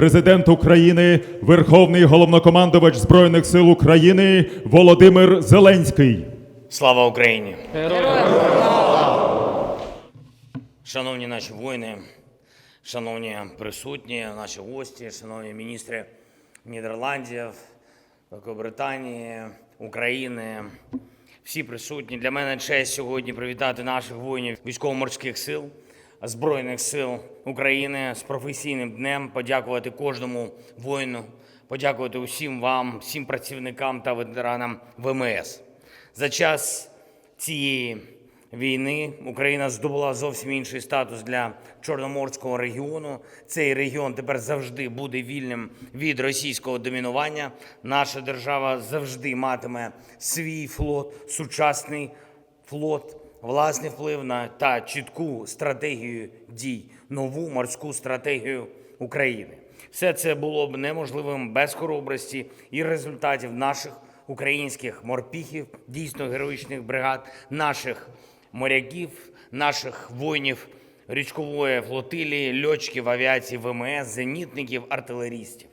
президент України, Верховний головнокомандувач Збройних сил України Володимир Зеленський. Слава Україні! Шановні наші воїни, шановні присутні, наші гості, шановні міністри Нідерландів, Великобританії, України, всі присутні. Для мене честь сьогодні привітати наших воїнів військово-морських сил, Збройних сил України з професійним днем, подякувати кожному воїну, подякувати усім вам, всім працівникам та ветеранам ВМС. За час цієї війни Україна здобула зовсім інший статус для Чорноморського регіону. Цей регіон тепер завжди буде вільним від російського домінування. Наша держава завжди матиме свій флот, сучасний флот, власний вплив на та чітку стратегію дій, нову морську стратегію України. Все це було б неможливим без хоробрості і результатів наших українських морпіхів, дійсно героїчних бригад, наших моряків, наших воїнів річкової флотилії, льотчиків авіації ВМС, зенітників, артилерістів,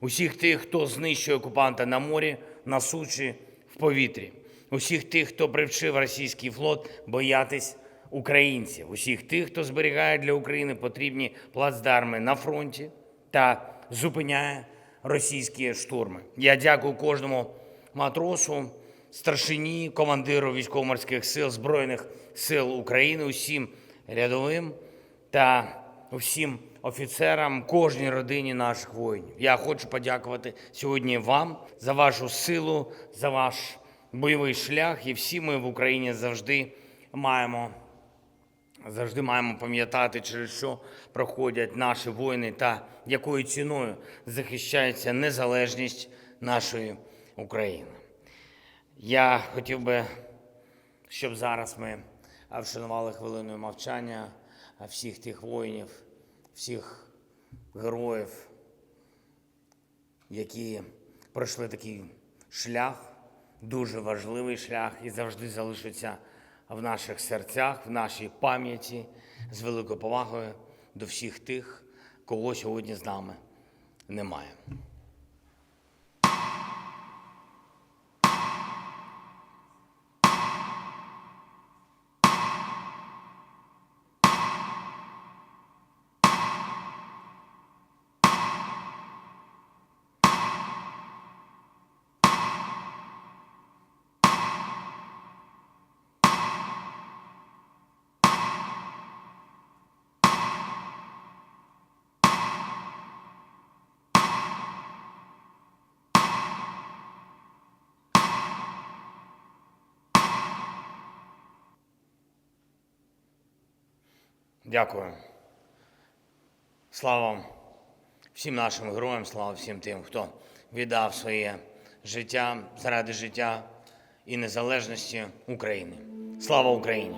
усіх тих, хто знищує окупанта на морі, на сучі, в повітрі, усіх тих, хто привчив російський флот боятись українців, усіх тих, хто зберігає для України потрібні плацдарми на фронті та зупиняє російські штурми. Я дякую кожному матросу, старшині, командиру військово-морських сил Збройних сил України, усім рядовим та усім офіцерам, кожній родині наших воїнів. Я хочу подякувати сьогодні вам за вашу силу, за ваш бойовий шлях. І всі ми в Україні завжди маємо Завжди маємо пам'ятати, через що проходять наші воїни та якою ціною захищається незалежність нашої України. Я хотів би, щоб зараз ми вшанували хвилиною мовчання всіх тих воїнів, всіх героїв, які пройшли такий шлях, дуже важливий шлях і завжди залишиться в наших серцях, в нашій пам'яті з великою повагою до всіх тих, кого сьогодні з нами немає. Дякую. Слава всім нашим героям, слава всім тим, хто віддав своє життя заради життя і незалежності України. Слава Україні!